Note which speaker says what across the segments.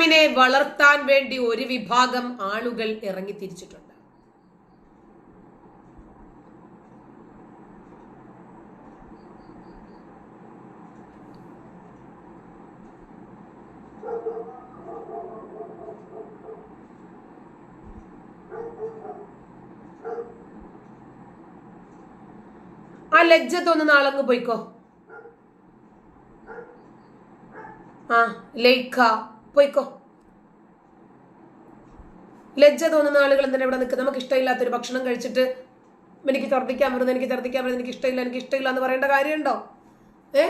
Speaker 1: ഇസ്ലാമിനെ വളർത്താൻ വേണ്ടി ഒരു വിഭാഗം ആളുകൾ ഇറങ്ങി തിരിച്ചിട്ടുണ്ട് ആ ലജ്ജ തോന്നുന്ന ആളങ്ങ് പോയിക്കോ. ആ ലൈക്ക പോയിക്കോ. ലജ്ജ തോന്നുന്ന ആളുകൾ എന്തിനാ ഇവിടെ നിൽക്കുന്നത്? നമുക്ക് ഇഷ്ടമില്ലാത്തൊരു ഭക്ഷണം കഴിച്ചിട്ട് എനിക്ക് ഛർദ്ദിക്കാൻ വരുന്നത് എനിക്ക് ഛർദ്ദിക്കാൻ വരുന്നത് എനിക്ക് ഇഷ്ടമില്ല എനിക്ക് ഇഷ്ടമില്ല എന്ന് പറയേണ്ട കാര്യമുണ്ടോ? ഏ?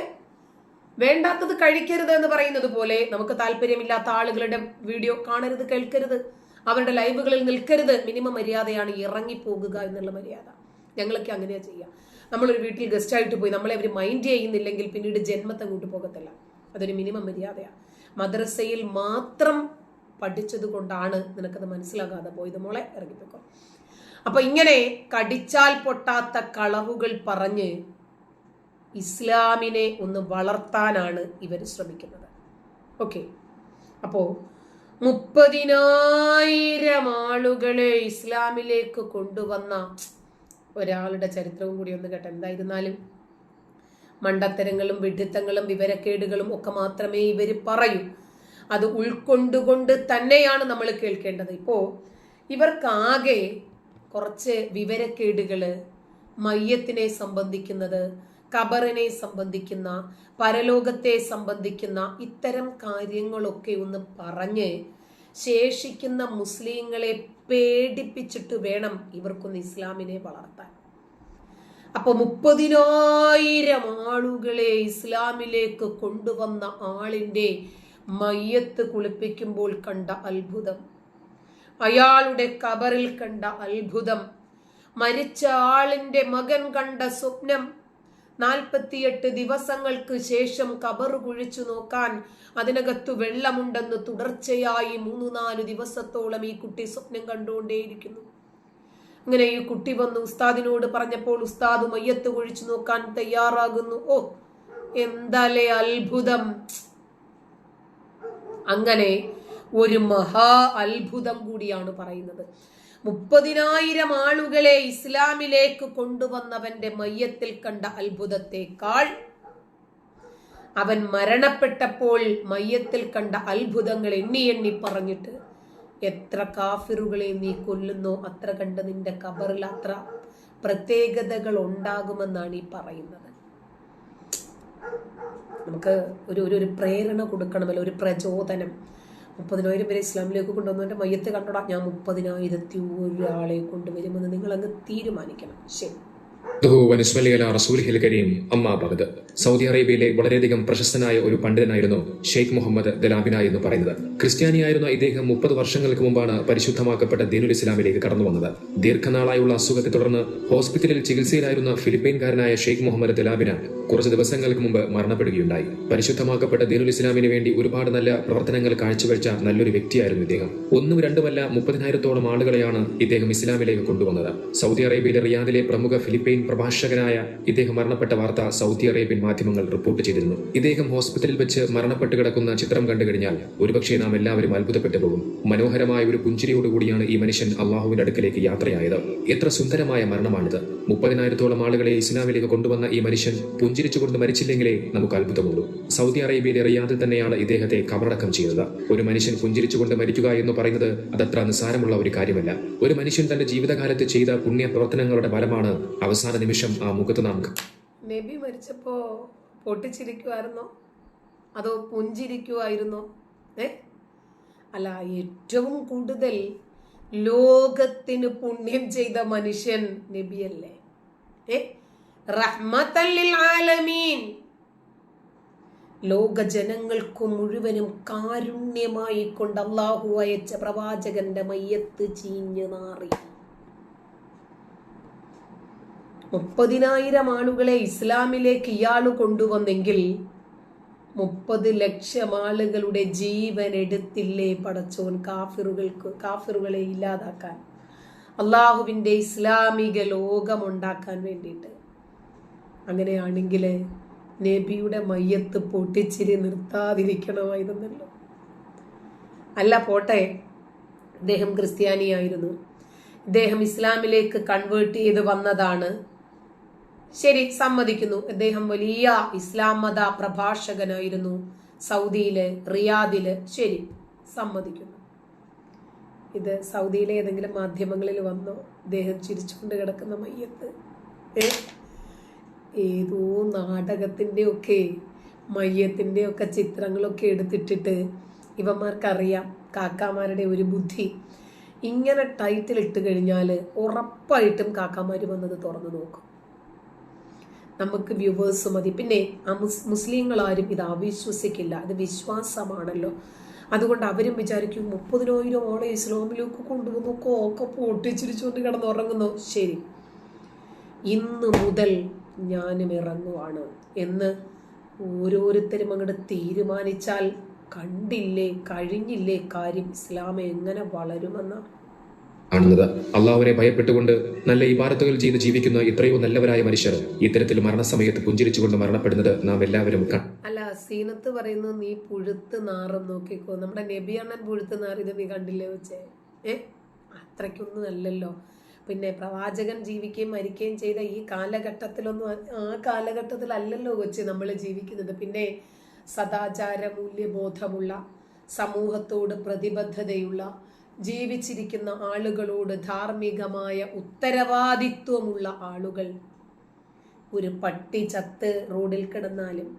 Speaker 1: വേണ്ടാത്തത് കഴിക്കരുത് എന്ന് പറയുന്നത് പോലെ നമുക്ക് താല്പര്യമില്ലാത്ത ആളുകളുടെ വീഡിയോ കാണരുത് കേൾക്കരുത്. അവരുടെ ലൈവുകളിൽ നിൽക്കരുത്. മിനിമം മര്യാദയാണ് ഇറങ്ങിപ്പോകുക എന്നുള്ള മര്യാദ. ഞങ്ങളൊക്കെ അങ്ങനെയാ ചെയ്യാം നമ്മളൊരു വീട്ടിൽ ഗസ്റ്റായിട്ട് പോയി നമ്മളെ അവർ മൈൻഡ് ചെയ്യുന്നില്ലെങ്കിൽ പിന്നീട് ജന്മത്തെ കൂട്ടു പോകത്തില്ല. അതൊരു മിനിമം മര്യാദയാണ് മദ്രസയിൽ മാത്രം പഠിച്ചത് കൊണ്ടാണ് നിനക്കത് മനസ്സിലാകാതെ പോയത്. മോളെ ഇറങ്ങിപ്പോക്കോ അപ്പൊ ഇങ്ങനെ കടിച്ചാൽ പൊട്ടാത്ത കളവുകൾ പറഞ്ഞ് ഇസ്ലാമിനെ ഒന്ന് വളർത്താനാണ് ഇവർ ശ്രമിക്കുന്നത്. ഓക്കെ. അപ്പോ മുപ്പതിനായിരം ആളുകളെ ഇസ്ലാമിലേക്ക് കൊണ്ടുവന്ന ഒരാളുടെ ചരിത്രവും കൂടി ഒന്ന് കേട്ടെ. എന്തായിരുന്നാലും മണ്ടത്തരങ്ങളും വിഡിത്തങ്ങളും വിവരക്കേടുകളും ഒക്കെ മാത്രമേ ഇവർ പറയൂ. അത് ഉൾക്കൊണ്ടുകൊണ്ട് തന്നെയാണ് നമ്മൾ കേൾക്കേണ്ടത്. ഇപ്പോൾ ഇവർക്കാകെ കുറച്ച് വിവരക്കേടുകൾ മയ്യത്തിനെ സംബന്ധിക്കുന്നത് കബറിനെ സംബന്ധിക്കുന്ന പരലോകത്തെ സംബന്ധിക്കുന്ന ഇത്തരം കാര്യങ്ങളൊക്കെ ഒന്ന് പറഞ്ഞ് ശേഷിക്കുന്ന മുസ്ലിങ്ങളെ പേടിപ്പിച്ചിട്ട് വേണം ഇവർക്കൊന്ന് ഇസ്ലാമിനെ വളർത്താൻ. അപ്പൊ മുപ്പതിനായിരം ആളുകളെ ഇസ്ലാമിലേക്ക് കൊണ്ടുവന്ന ആളിന്റെ മയ്യത്ത് കുളിപ്പിക്കുമ്പോൾ കണ്ട അത്ഭുതം. അയാളുടെ കബറിൽ കണ്ട അത്ഭുതം. മരിച്ച ആളിന്റെ മകൻ കണ്ട സ്വപ്നം. നാൽപ്പത്തിയെട്ട് ദിവസങ്ങൾക്ക് ശേഷം കബറ് കുഴിച്ചു നോക്കാൻ അതിനകത്തു വെള്ളമുണ്ടെന്ന് തുടർച്ചയായി മൂന്ന് നാല് ദിവസത്തോളം ഈ കുട്ടി സ്വപ്നം കണ്ടുകൊണ്ടേയിരിക്കുന്നു. അങ്ങനെ ഈ കുട്ടി വന്ന് ഉസ്താദിനോട് പറഞ്ഞപ്പോൾ ഉസ്താദ് മയ്യത്ത് കുഴിച്ചു നോക്കാൻ തയ്യാറാകുന്നു. ഓ എന്താലേ അത്ഭുതം. അങ്ങനെ ഒരു മഹാ അത്ഭുതം കൂടിയാണ് പറയുന്നത്. മുപ്പതിനായിരം ആളുകളെ ഇസ്ലാമിലേക്ക് കൊണ്ടുവന്നവന്റെ മയ്യത്തിൽ കണ്ട അത്ഭുതത്തെക്കാൾ അവൻ മരണപ്പെട്ടപ്പോൾ മയ്യത്തിൽ കണ്ട അത്ഭുതങ്ങൾ എണ്ണി എണ്ണി പറഞ്ഞിട്ട് എത്ര കാഫിറുകളെ നീ കൊല്ലുന്നോ അത്ര കണ്ട് നിന്റെ കബറിൽ അത്ര പ്രത്യേകതകൾ ഉണ്ടാകുമെന്നാണ് ഈ പറയുന്നത്. നമുക്ക് ഒരു ഒരു പ്രേരണ കൊടുക്കണമല്ലോ ഒരു പ്രചോദനം. മുപ്പതിനായിരം പേരെ ഇസ്ലാമിലേക്ക് കൊണ്ടുവന്നവന്റെ മയ്യത്ത് കണ്ടോടാ ഞാൻ മുപ്പതിനായിരത്തി ഒരാളെ കൊണ്ടുവരുമെന്ന് നിങ്ങളങ്ങ് തീരുമാനിക്കണം. ശരി.
Speaker 2: വനുസ്മലി അല റസൂലിഹിൽ കരീം. അമ്മാ സൗദി അറേബ്യയിലെ വളരെയധികം പ്രശസ്തനായ ഒരു പണ്ഡിതനായിരുന്നു ഷെയ്ഖ് മുഹമ്മദ് ദലാബിന എന്ന് പറയുന്നത്. ക്രിസ്ത്യാനിയായിരുന്ന ഇദ്ദേഹം മുപ്പത് വർഷങ്ങൾക്ക് മുമ്പാണ് പരിശുദ്ധമാക്കപ്പെട്ട ദീനുൽ ഇസ്ലാമിലേക്ക് കടന്നു വന്നത്. ദീർഘനാളായുള്ള അസുഖത്തെ തുടർന്ന് ഹോസ്പിറ്റലിൽ ചികിത്സയിലായിരുന്ന ഫിലിപ്പൈൻകാരനായ ഷെയ്ഖ് മുഹമ്മദ് ദലാബിന കുറച്ച് ദിവസങ്ങൾക്ക് മുമ്പ് മരണപ്പെടുകയുണ്ടായി. പരിശുദ്ധമാക്കപ്പെട്ട ദീനുൽ ഇസ്ലാമിന് വേണ്ടി ഒരുപാട് നല്ല പ്രവർത്തനങ്ങൾ കാഴ്ചവെച്ച നല്ലൊരു വ്യക്തിയായിരുന്നു ഇദ്ദേഹം. ഒന്നും രണ്ടുമല്ല മുപ്പതിനായിരത്തോളം ആളുകളെയാണ് ഇദ്ദേഹം ഇസ്ലാമിലേക്ക് കൊണ്ടുവന്നത്. സൗദി അറേബ്യയിലെ റിയാദിലെ പ്രമുഖ ഫിലിപ്പൈൻ പ്രഭാഷകനായ ഇദ്ദേഹം മരണപ്പെട്ട വാർത്ത സൗദി അറേബ്യൻ മാധ്യമങ്ങൾ റിപ്പോർട്ട് ചെയ്തിരുന്നു. ഇദ്ദേഹം ഹോസ്പിറ്റലിൽ വെച്ച് മരണപ്പെട്ട് കിടക്കുന്ന ചിത്രം കണ്ടു കഴിഞ്ഞാൽ ഒരുപക്ഷെ നാം എല്ലാവരും അത്ഭുതപ്പെട്ടു പോകും മനോഹരമായ ഒരു പുഞ്ചിരിയോടുകൂടിയാണ് ഈ മനുഷ്യൻ അള്ളാഹുവിന്റെ അടുക്കലേക്ക് യാത്രയായത്. എത്ര സുന്ദരമായ മരണമാണിത്. മുപ്പതിനായിരത്തോളം ആളുകളെ ഇസ്ലാമിലേക്ക് കൊണ്ടുവന്ന ഈ മനുഷ്യൻ പുഞ്ചിരിച്ചുകൊണ്ട് മരിച്ചില്ലെങ്കിലേ നമുക്ക് അത്ഭുതമുള്ളൂ. സൗദി അറേബ്യയിലെ റിയാദിൽ തന്നെയാണ് ഇദ്ദേഹത്തെ കബറടക്കം ചെയ്തത്. ഒരു മനുഷ്യൻ പുഞ്ചിരിച്ചുകൊണ്ട് മരിക്കുക എന്ന് പറയുന്നത് അതത്ര നിസ്സാരമുള്ള ഒരു കാര്യമല്ല. ഒരു മനുഷ്യൻ തന്റെ ജീവിതകാലത്ത് ചെയ്ത പുണ്യ പ്രവർത്തനങ്ങളുടെ ഫലമാണ് അവസാന നിമിഷം ആ മുഖത്ത് നാം
Speaker 1: നബി മരിച്ചപ്പോ പൊട്ടിച്ചിരിക്കുമായിരുന്നോ അതോ പുഞ്ചിരിക്കുമായിരുന്നോ ഏ? അല്ല ഏറ്റവും കൂടുതൽ ലോകത്തിന് പുണ്യം ചെയ്ത മനുഷ്യൻ നബിയല്ലേ? ഏ? ആലമീൻ. ലോക ജനങ്ങൾക്ക് മുഴുവനും കാരുണ്യമായി കൊണ്ട് അള്ളാഹു അയച്ച പ്രവാചകന്റെ മയ്യത്ത് ചീഞ്ഞു നാറി. മുപ്പതിനായിരം ആളുകളെ ഇസ്ലാമിലേക്ക് ഇയാൾ കൊണ്ടുവന്നെങ്കിൽ മുപ്പത് ലക്ഷം ആളുകളുടെ ജീവൻ എടുത്തില്ലേ പടച്ചോൻ കാഫിറുകൾക്ക് കാഫിറുകളെ ഇല്ലാതാക്കാൻ അള്ളാഹുവിന്റെ ഇസ്ലാമിക ലോകമുണ്ടാക്കാൻ വേണ്ടിയിട്ട്. അങ്ങനെയാണെങ്കിൽ നബിയുടെ മയ്യത്ത് പൊട്ടിച്ചിരി നിർത്താതിരിക്കണമായിരുന്നല്ലോ. അല്ല പോട്ടെ. ഇദ്ദേഹം ക്രിസ്ത്യാനിയായിരുന്നു. ഇദ്ദേഹം ഇസ്ലാമിലേക്ക് കൺവേർട്ട് ചെയ്ത് വന്നതാണ് ശരി സമ്മതിക്കുന്നു. അദ്ദേഹം വലിയ ഇസ്ലാം മത പ്രഭാഷകനായിരുന്നു. സൗദിയിൽ റിയാദിൽ ശരി സമ്മതിക്കുന്നു. ഇത് സൗദിയിലെ ഏതെങ്കിലും മാധ്യമങ്ങളിൽ വന്നോ? അദ്ദേഹം ചിരിച്ചുകൊണ്ട് കിടക്കുന്ന മയ്യത്ത്. ഏതോ നാടകത്തിന്റെ ഒക്കെ മയ്യത്തിന്റെ ഒക്കെ ചിത്രങ്ങളൊക്കെ എടുത്തിട്ടിട്ട് ഇവന്മാർക്കറിയാം കാക്കാമാരുടെ ഒരു ബുദ്ധി. ഇങ്ങനെ ടൈറ്റിൽ ഇട്ട് കഴിഞ്ഞാൽ ഉറപ്പായിട്ടും കാക്കാമാർ വന്നത് തുറന്നു നോക്കും. നമുക്ക് വ്യൂവേഴ്സ് മതി. പിന്നെ ആ മുസ് മുസ്ലിങ്ങളാരും ഇത് അവിശ്വസിക്കില്ല. അത് വിശ്വാസമാണല്ലോ. അതുകൊണ്ട് അവരും വിചാരിക്കും മുപ്പതിനായിരം ആളെ ഇസ്ലാമിലേക്ക് കൊണ്ടുവന്നു ഒക്കെ പൊട്ടിച്ചിരിച്ചുകൊണ്ട് കിടന്നുറങ്ങുന്നു. ശരി. ഇന്ന് മുതൽ ഞാനും ഇറങ്ങുവാണ് എന്ന് ഓരോരുത്തരും അങ്ങോട്ട് തീരുമാനിച്ചാൽ കണ്ടില്ലേ കഴിഞ്ഞില്ലേ കാര്യം? ഇസ്ലാം എങ്ങനെ വളരുമെന്ന?
Speaker 2: കാണുന്നത്. അള്ളാഹുവിനെ ഭയപ്പെട്ടുകൊണ്ട് നല്ല ഇബാരത്തുകൾ ചെയ്ത് ജീവിക്കുന്ന ഇത്രയോ നല്ലവരായ മനുഷ്യർ ഇത്തരത്തിൽ മരണസമയത്ത് പുഞ്ചിരിച്ചുകൊണ്ട് മരണപ്പെടുന്നത് നാം എല്ലാവരും
Speaker 1: അല്ല സീനത്ത് പറയുന്നു നീ പുഴുത്ത് നാറും നോക്കിക്കോ. നമ്മുടെ നബി അണ്ണൻ പുഴുത്ത് നാറിയത് നീ കണ്ടില്ലേ വെച്ചേ ഏ? അത്രയ്ക്കൊന്നും അല്ലല്ലോ. പിന്നെ പ്രവാചകൻ ജീവിക്കുകയും മരിക്കുകയും ചെയ്ത ഈ കാലഘട്ടത്തിലൊന്നും ആ കാലഘട്ടത്തിലല്ലല്ലോ കൊച്ച് നമ്മൾ ജീവിക്കുന്നത്. പിന്നെ സദാചാര മൂല്യബോധമുള്ള സമൂഹത്തോട് പ്രതിബദ്ധതയുള്ള ജീവിച്ചിരിക്കുന്ന ആളുകളോട് ധാർമ്മികമായ ഉത്തരവാദിത്വമുള്ള ആളുകൾ. ഒരു പട്ടി ചത്ത് റോഡിൽ കിടന്നാലും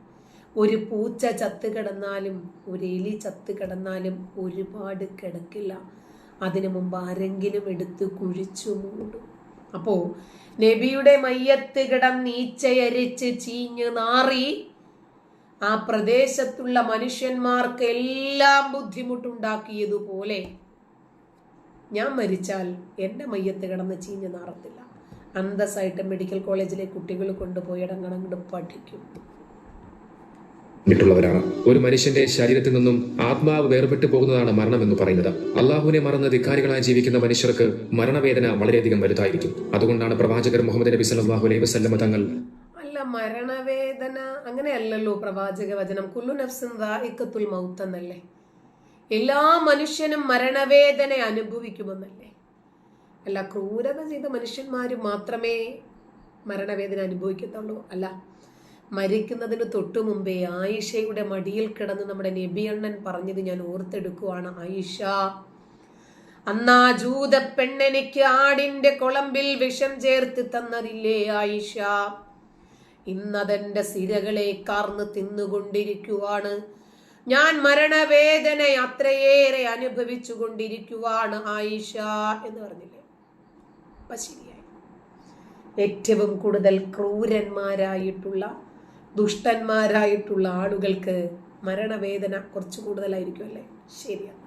Speaker 1: ഒരു പൂച്ച ചത്ത് കിടന്നാലും ഒരു എലി ചത്ത് കിടന്നാലും ഒരുപാട് കിടക്കില്ല. അതിനു മുമ്പ് ആരെങ്കിലും എടുത്ത് കുഴിച്ചു മൂടും. അപ്പോ നബിയുടെ മയ്യത്ത് കിടന്നീച്ചയരിച്ച് ചീഞ്ഞ് നാറി ആ പ്രദേശത്തുള്ള മനുഷ്യന്മാർക്ക് എല്ലാം ബുദ്ധിമുട്ടുണ്ടാക്കിയതുപോലെ ഞാൻ മരിച്ചാൽ എന്റെ മയ്യത്ത് കിടന്ന് ചീഞ്ഞ് നാറത്തില്ല. അന്തസ്സായിട്ട് മെഡിക്കൽ കോളേജിലെ കുട്ടികൾ കൊണ്ടുപോയി ഇടങ്ങണങ്ങോട്ട് പഠിക്കും. ിട്ടുള്ളവരാണ്
Speaker 2: ഒരു മനുഷ്യന്റെ ശരീരത്തിൽ നിന്നും ആത്മാവ് വേർപെട്ടു പോകുന്നതാണ് മരണം എന്ന് പറയുന്നത്. അള്ളാഹുവിനെ മറന്ന് ധിക്കാരികളായി ജീവിക്കുന്ന മനുഷ്യർക്ക് മരണവേദന വളരെയധികം വലുതായിരിക്കും. അതുകൊണ്ടാണ് പ്രവാചകർ മുഹമ്മദ് നബി സല്ലല്ലാഹു അലൈഹി വസല്ലമ തങ്ങൾ
Speaker 1: അല്ല മരണവേദന അങ്ങനെയല്ലല്ലോ പ്രവാചക വചനം കുല്ലു നഫ്സും മൗത്ത് എന്നല്ലേ? എല്ലാ മനുഷ്യനും മരണവേദന അനുഭവിക്കുമെന്നല്ലേ? അല്ല ക്രൂരത ചെയ്ത മനുഷ്യന്മാർ മാത്രമേ മരണവേദന അനുഭവിക്കത്തുള്ളൂ. അല്ല മരിക്കുന്നതിന് തൊട്ടു മുമ്പേ ആയിഷയുടെ മടിയിൽ കിടന്ന് നമ്മുടെ നബിയണ്ണൻ പറഞ്ഞത് ഞാൻ ഓർത്തെടുക്കുവാണ്. ആയിഷ അന്നാ ജൂത പെണ്ണെനിക്ക് ആടിന്റെ കുളമ്പിൽ വിഷം ചേർത്ത് തന്നതില്ലേ ആയിഷ? ഇന്നതെന്റെ സിരകളെ കാർന്ന് തിന്നുകൊണ്ടിരിക്കുവാണ്. ഞാൻ മരണവേദന അത്രയേറെ അനുഭവിച്ചു കൊണ്ടിരിക്കുവാണ് ആയിഷ എന്ന് പറഞ്ഞില്ലേ? അപ്പൊ ശരിയായി. ഏറ്റവും കൂടുതൽ ക്രൂരന്മാരായിട്ടുള്ള ദുഷ്ടന്മാരായിട്ടുള്ള ആളുകൾക്ക് മരണവേദന കുറച്ച് കൂടുതലായിരിക്കും അല്ലേ ശരിയാണ്.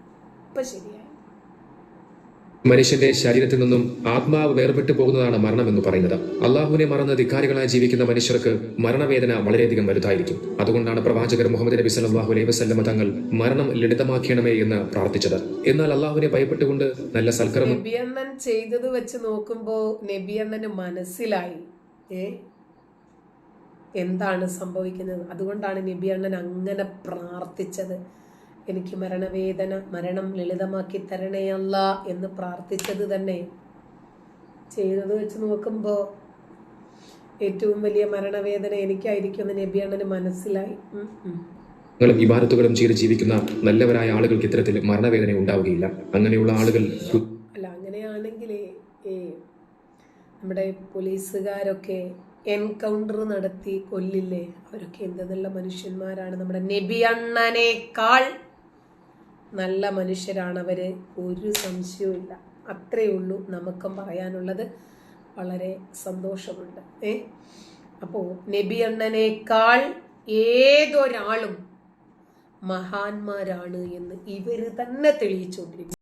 Speaker 1: ഇപ്പൊ ശരിയായി.
Speaker 2: മനുഷ്യന്റെ ശരീരത്തിൽ നിന്നും ആത്മാവ് വേർപെട്ടു പോകുന്നതാണ് മരണം എന്ന് പറയുന്നത്. അള്ളാഹുവിനെ മറന്ന് ധിക്കാരികളായി ജീവിക്കുന്ന മനുഷ്യർക്ക് മരണവേദന വളരെയധികം വലുതായിരിക്കും. അതുകൊണ്ടാണ് പ്രവാചകർ മുഹമ്മദ് നബി സല്ലല്ലാഹു അലൈഹി വസ്ലമ തങ്ങൾ മരണം ലളിതമാക്കണമേ എന്ന് പ്രാർത്ഥിച്ചത്. എന്നാൽ അള്ളാഹുവിനെ ഭയപ്പെട്ടുകൊണ്ട് നല്ല
Speaker 1: സൽക്കരണം ചെയ്തത് വെച്ച് നോക്കുമ്പോ നബിയണ്ണന് മനസ്സിലായി. എന്താണ് സംഭവിക്കുന്നത്? അതുകൊണ്ടാണ് നബിയണ്ണൻ അങ്ങനെ പ്രാർത്ഥിച്ചത്. എനിക്ക് മരണവേദന മരണം ലളിതമാക്കി തരണേയല്ല എന്ന് പ്രാർത്ഥിച്ചത് തന്നെ. ചെയ്തത് വെച്ച് നോക്കുമ്പോൾ ഏറ്റവും വലിയ മരണവേദന എനിക്കായിരിക്കും എന്ന് നബിയണ്ണന് മനസ്സിലായി ും.
Speaker 2: ഇബാരത്തുകളും ചെയ്ത് ജീവിക്കുന്ന നല്ലവരായ ആളുകൾക്ക് ഇത്തരത്തിൽ മരണവേദന ഉണ്ടാവുകയില്ല. അങ്ങനെയുള്ള ആളുകൾ
Speaker 1: അല്ല അങ്ങനെയാണെങ്കിൽ നമ്മുടെ പോലീസുകാരൊക്കെ എൻകൗണ്ടർ നടത്തി കൊല്ലില്ലേ? അവരൊക്കെ എന്ത് നല്ല മനുഷ്യന്മാരാണ്. നമ്മുടെ നബി അണ്ണനേക്കാൾ നല്ല മനുഷ്യരാണവർ ഒരു സംശയവും ഇല്ല അത്രയേ ഉള്ളൂ നമുക്കും പറയാനുള്ളത്. വളരെ സന്തോഷമുണ്ട്. ഏ? അപ്പോൾ നബി അണ്ണനേക്കാൾ ഏതൊരാളും മഹാന്മാരാണ് എന്ന് ഇവർ തന്നെ തെളിയിച്ചുകൊണ്ടിരിക്കും